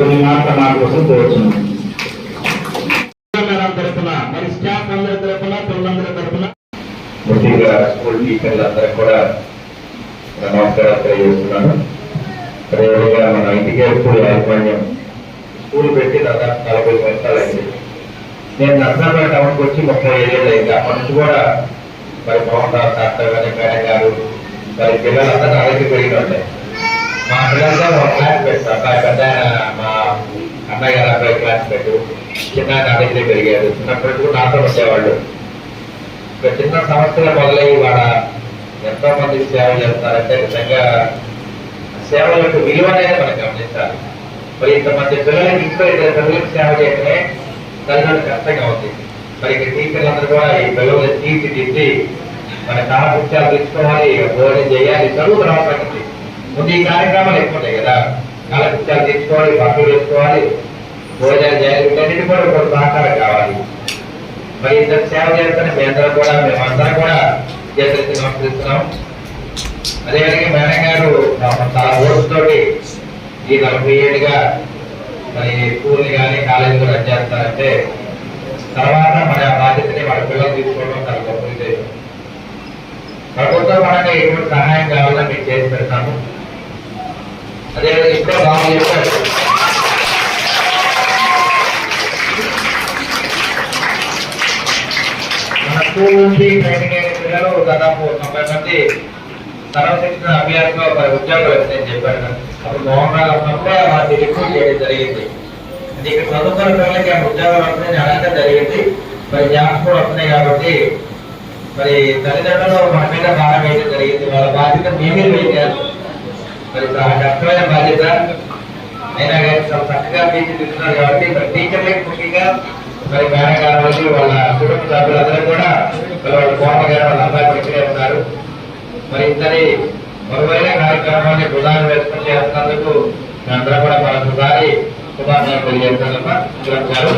కొన్ని మాటలు నా కోసం స్కూల్ టీచర్లందరూ కూడా నమస్కారాలు తెలియజేస్తున్నాను. అదేవిధంగా మన ఇంటికే స్కూల్ యాజమాన్యం స్కూల్ పెట్టి దాదాపు నలభై సంవత్సరాలైంది. నేను నర్సాపేట టౌన్కి వచ్చి ముప్పై ఏళ్ళు అయింది అప్పటి నుంచి కూడా మరి పవన్ రావు డాక్టర్ గారి మేడం గారు మరి పిల్లలందరూ అలాగే పెరిగి మా పిల్లలతో ఒక క్లాస్ పెడతాం మా అన్నయ్య గారు అబ్బాయి క్లాస్ పెట్టు. చిన్న ఆయన అడిగి పెరిగారు. చిన్నప్పటి కూడా నాతో ఉండేవాళ్ళు ఒక చిన్న సమస్యలు మొదలయ్యి వాడ ఎంతో మంది సేవ చేస్తారంటే నిజంగా సేవలకు విలువ అనేది మనం గమనించాలి. మరి ఇంతమంది పిల్లలకి ఇంట్లో ఇద్దరు పిల్లలకి సేవ చేయటమే తల్లిదండ్రులు కష్టంగా ఉంది. మరి ఇక్కడ టీచర్లందరూ కూడా ఈ పిల్లల్ని తీర్చిదిద్ది మన కాలకృత్యాలు తీసుకోవాలి బోధన చేయాలి చదువు తర్వాత ముందు ఈ కార్యక్రమాలు ఎక్కువ ఉంటాయి కదా. కాలకృత్యాలు తీసుకోవాలి బట్టలు వేసుకోవాలి భోజనాలు చేయాలి. వీటన్నిటి కూడా ఒక సహకారం కావాలి. మరి ఇంత సేవ చేస్తున్న మీ అందరూ కూడా మేమందరం కూడా చేతులెత్తి నమస్కరిస్తున్నాం అదేవిధంగా మేడం గారు చాలా ఓటుతోటి ఈ నలభై ఏళ్ళుగా మరి స్కూల్ కానీ కాలేజీ కూడా రన్ చేస్తారంటే తర్వాత మన బాధ్యతని మన పిల్లలు తీసుకోవడం చాలా గొప్ప విషయం. ప్రభుత్వం పరంగా ఎటువంటి సహాయం కావాలో మీకు చేసి పెడతాము. అదేవిధంగా ఇంట్లో బాగా చెప్పారు స్కూల్ నుంచి ట్రైనింగ్ అయిన పిల్లలు దాదాపు తొంభై మంది సర్వశిక్షణ అభియాన్లో మరి ఉద్యోగాలు వస్తాయని చెప్పారు కదా. అప్పుడు మోహన్ రావు ఉన్నప్పుడే వాటిని రిక్రూట్ చేయడం జరిగింది అంటే ఇక్కడ చదువుకున్న పిల్లలకి ఆ ఉద్యోగాలు వస్తాయని అడగడం జరిగింది మరి జాబ్స్ కూడా వస్తున్నాయి కాబట్టి మరి తల్లిదండ్రులు మన మీద భారం వేయడం జరిగింది వాళ్ళ బాధ్యత మీ మీద వేయాలి మరి చాలా కష్టమైన బాధ్యత అయినా కానీ చాలా చక్కగా తీర్చిదిద్దుతున్నారు కాబట్టి మరి టీచర్లకి ముఖ్యంగా మరి మేడం గారు వచ్చి వాళ్ళ కుటుంబ సభ్యులందరూ కూడా మరి కోమ గారు వాళ్ళ అబ్బాయి మంచిగా ఉన్నారు. మరి ఇద్దరి మరువైన కార్యక్రమాన్ని ప్రధాన వేసుకుని చేస్తున్నందుకు అందరూ కూడా మరొకసారి శుభాకాంక్షలు తెలియజేస్తానమ్మా గారు